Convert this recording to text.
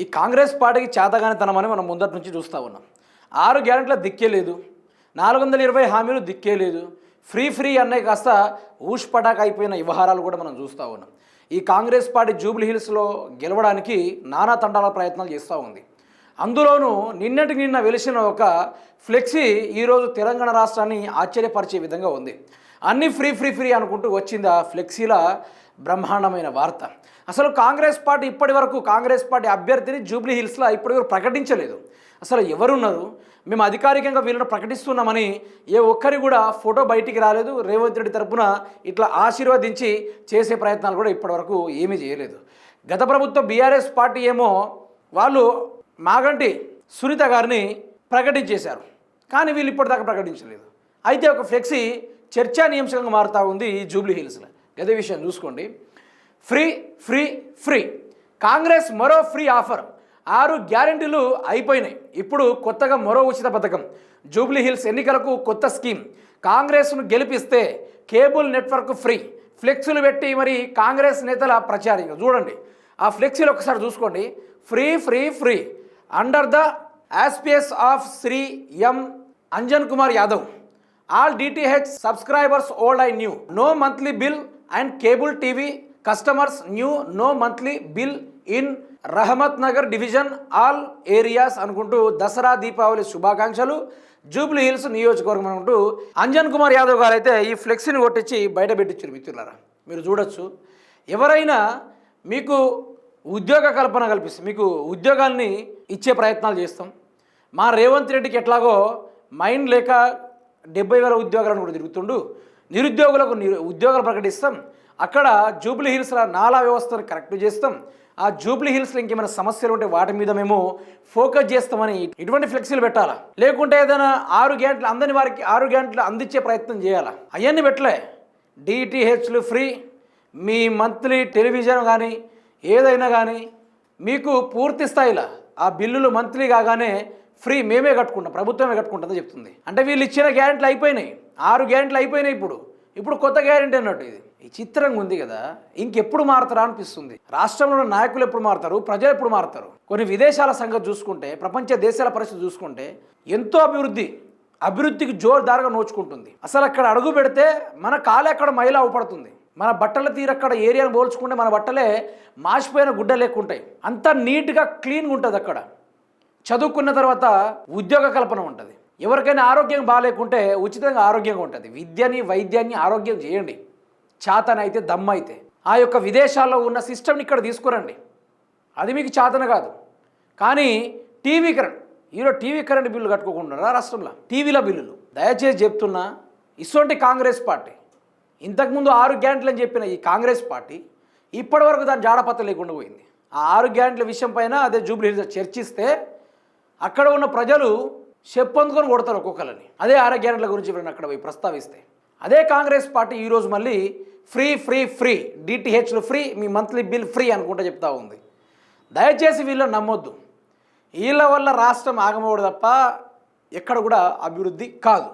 ఈ కాంగ్రెస్ పార్టీకి చేతగానితనమని మనం ముందటి నుంచి చూస్తూ ఉన్నాం. ఆరు గ్యారెంట్ల దిక్కే లేదు. నాలుగు వందల ఇరవై హామీలు దిక్కే లేదు. ఫ్రీ ఫ్రీ అనే కాస్త ఊష్పటాక్ అయిపోయిన వ్యవహారాలు కూడా మనం చూస్తూ ఉన్నాం. ఈ కాంగ్రెస్ పార్టీ జూబ్లీ హిల్స్లో గెలవడానికి నానా తండాల ప్రయత్నాలు చేస్తూ ఉంది. అందులోనూ నిన్నటి నిన్న వెలిసిన ఒక ఫ్లెక్సీ ఈరోజు తెలంగాణ రాష్ట్రాన్ని ఆశ్చర్యపరిచే విధంగా ఉంది. అన్నీ ఫ్రీ ఫ్రీ ఫ్రీ అనుకుంటూ వచ్చింది ఆ ఫ్లెక్సీల బ్రహ్మాండమైన వార్త. అసలు కాంగ్రెస్ పార్టీ ఇప్పటి వరకు కాంగ్రెస్ పార్టీ అభ్యర్థిని జూబ్లీ హిల్స్లో ఇప్పటివరకు ప్రకటించలేదు. అసలు ఎవరున్నారు? మేము అధికారికంగా వీళ్ళని ప్రకటిస్తున్నామని ఏ ఒక్కరి కూడా ఫోటో బయటికి రాలేదు. రేవంత్ రెడ్డి తరపున ఇట్లా ఆశీర్వదించి చేసే ప్రయత్నాలు కూడా ఇప్పటివరకు ఏమీ చేయలేదు. గత ప్రభుత్వం బీఆర్ఎస్ పార్టీ ఏమో వాళ్ళు మాగంటి సునీత గారిని ప్రకటించేశారు. కానీ వీళ్ళు ఇప్పటిదాకా ప్రకటించలేదు. అయితే ఒక ఫ్లెక్సీ చర్చానీయాంశంగా మారుతూ ఉంది ఈ జూబ్లీ హిల్స్లో. గదే విషయం చూసుకోండి. Free free free. కాంగ్రెస్ మరో ఫ్రీ ఆఫర్. ఆరు గ్యారెంటీలు అయిపోయినాయి. ఇప్పుడు కొత్తగా మరో ఉచిత పథకం. జూబ్లీ హిల్స్ ఎన్నికలకు కొత్త స్కీమ్. కాంగ్రెస్ను గెలిపిస్తే కేబుల్ నెట్వర్క్ ఫ్రీ. ఫ్లెక్సులు పెట్టి మరి కాంగ్రెస్ నేతల ప్రచారం చూడండి. ఆ ఫ్లెక్సీలు ఒకసారి చూసుకోండి. Free free free. Under the auspices of Shri M Anjan Kumar Yadav. All DTH subscribers old I new no monthly bill and cable TV customers new no monthly bill in Rahmat Nagar division all areas అనుకుంటూ దసరా దీపావళి శుభాకాంక్షలు. Jubilee hills నియోజకవర్గం అనుకుంటూ అంజన్ కుమార్ యాదవ్ గారు అయితే ఈ ఫ్లెక్సీని కొట్టించి బయట పెట్టించారు మిత్రులారా. మీరు చూడొచ్చు. ఎవరైనా మీకు ఉద్యోగ కల్పన కల్పిస్తే మీకు ఉద్యోగాల్ని ఇచ్చే ప్రయత్నాలు చేస్తాం. మా రేవంత్ రెడ్డికి ఎట్లాగో మైండ్ లేక డెబ్బై వేల ఉద్యోగాలను కూడా తిరుగుతుండు. నిరుద్యోగులకు నిరు ఉద్యోగాలు ప్రకటిస్తాం. అక్కడ జూబ్లీ హిల్స్ల నాలా వ్యవస్థను కరెక్ట్ చేస్తాం. ఆ జూబ్లీ హిల్స్లో ఇంకేమైనా సమస్యలు ఉంటే వాటి మీద మేము ఫోకస్ చేస్తామని ఇటువంటి ఫ్లెక్సీలు పెట్టాలా? లేకుంటే ఏదైనా ఆరు గ్యాంట్లు అందని వారికి ఆరు గ్యాంట్లు అందించే ప్రయత్నం చేయాలా? అవన్నీ పెట్టలే. డిటిహెచ్లు ఫ్రీ. మీ మంత్లీ టెలివిజన్ కానీ ఏదైనా కానీ మీకు పూర్తి స్థాయిలో ఆ బిల్లులు మంత్లీ కాగానే ఫ్రీ మేమే కట్టుకుంటాం ప్రభుత్వమే కట్టుకుంటుందని చెప్తుంది. అంటే వీళ్ళు ఇచ్చిన గ్యారెంటీలు అయిపోయినాయి. ఆరు గ్యారెంటీలు అయిపోయినాయి ఇప్పుడు. ఇప్పుడు కొత్త గ్యారెంటీ అన్నట్టు ఇది. ఈ చిత్రంగా ఉంది కదా ఇంకెప్పుడు మారుతారా అనిపిస్తుంది. రాష్ట్రంలో నాయకులు ఎప్పుడు మారుతారు ప్రజలు ఎప్పుడు మారుతారు? కొన్ని విదేశాల సంగతి చూసుకుంటే ప్రపంచ దేశాల పరిస్థితి చూసుకుంటే ఎంతో అభివృద్ధి అభివృద్ధికి జోరుదారుగా నోచుకుంటుంది. అసలు అక్కడ అడుగు పెడితే మన కాలు ఎక్కడ మైల అవపడుతుంది. మన బట్టల తీరు అక్కడ ఏరియాను పోల్చుకుంటే మన బట్టలే మాసిపోయిన గుడ్డ లేకుంటాయి అంత నీట్గా క్లీన్గా ఉంటుంది అక్కడ. చదువుకున్న తర్వాత ఉద్యోగ కల్పన ఉంటుంది. ఎవరికైనా ఆరోగ్యం బాగాలేకుంటే ఉచితంగా ఆరోగ్యంగా ఉంటుంది. విద్యని వైద్యాన్ని ఆరోగ్యం చేయండి. చాతనైతే దమ్మైతే. అయితే ఆ యొక్క విదేశాల్లో ఉన్న సిస్టమ్ని ఇక్కడ తీసుకురండి. అది మీకు చాతన కాదు. కానీ టీవీ కరెంట్ ఈరోజు టీవీ కరెంట్ బిల్లు కట్టుకోకుండా రాష్ట్రంలో? టీవీల బిల్లులు. దయచేసి చెప్తున్నా ఇటువంటి కాంగ్రెస్ పార్టీ ఇంతకుముందు ఆరు గ్యారెంట్లు అని చెప్పిన ఈ కాంగ్రెస్ పార్టీ ఇప్పటివరకు దాని జాడపత్ర లేకుండా పోయింది. ఆ ఆరు గ్యారెంట్ల విషయం పైన అదే జూబ్లీ చర్చిస్తే అక్కడ ఉన్న ప్రజలు చెప్పొందుకొని కొడతారు ఒక్కొక్కరిని. అదే ఆరోగ్య గ్యారెంట్ల గురించి ఇప్పుడు అక్కడ పోయి ప్రస్తావిస్తే. అదే కాంగ్రెస్ పార్టీ ఈరోజు మళ్ళీ ఫ్రీ ఫ్రీ ఫ్రీ డిటిహెచ్లు ఫ్రీ మీ మంత్లీ బిల్ ఫ్రీ అనుకుంటా చెప్తా ఉంది. దయచేసి వీళ్ళని నమ్మొద్దు. వీళ్ళ వల్ల రాష్ట్రం ఆగమవడు తప్ప ఎక్కడ కూడా అభివృద్ధి కాదు.